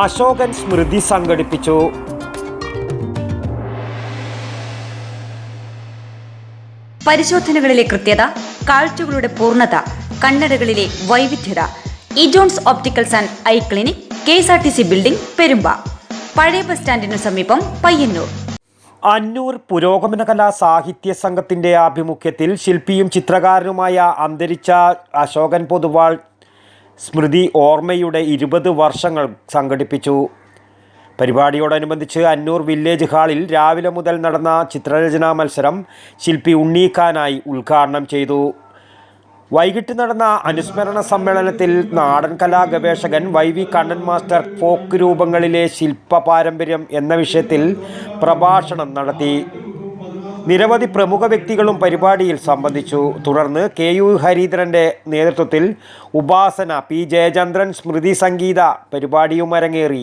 അശോകൻ സ്മൃതി സംഘടിപ്പിച്ചു. പരിശോധനകളിലെ കൃത്യത കാഴ്ചകളുടെ പൂർണത കണ്ണടകളിലെ വൈവിധ്യത. Ejohns opticals and eye clinic K S R T C building Perumba. പഴയ ബസ് സ്റ്റാൻഡിനു സമീപം പയ്യന്നൂർ. അന്നൂർ പുരോഗമന കലാ സാഹിത്യ സംഘത്തിന്റെ ആഭിമുഖ്യത്തിൽ ശില്പിയും ചിത്രകാരനുമായ അന്തരിച്ച അശോകൻ പൊതുവാൾ സ്മൃതി ഓർമ്മയുടെ ഇരുപത് വർഷങ്ങൾ സംഘടിപ്പിച്ചു. പരിപാടിയോടനുബന്ധിച്ച് അന്നൂർ വില്ലേജ് ഹാളിൽ രാവിലെ മുതൽ നടന്ന ചിത്രരചനാ മത്സരം ശില്പി ഉണ്ണീക്കാനായി ഉദ്ഘാടനം ചെയ്തു. വൈകിട്ട് നടന്ന അനുസ്മരണ സമ്മേളനത്തിൽ നാടൻ കലാ ഗവേഷകൻ Y V Kannan master folk രൂപങ്ങളിലെ ശില്പ പാരമ്പര്യം എന്ന വിഷയത്തിൽ പ്രഭാഷണം നടത്തി. നിരവധി പ്രമുഖ വ്യക്തികളും പരിപാടിയിൽ സംബന്ധിച്ചു. തുടർന്ന് കെ യു ഹരീന്ദ്രന്റെ നേതൃത്വത്തിൽ ഉപാസന പി ജയചന്ദ്രൻ സ്മൃതി സംഗീത പരിപാടിയും അരങ്ങേറി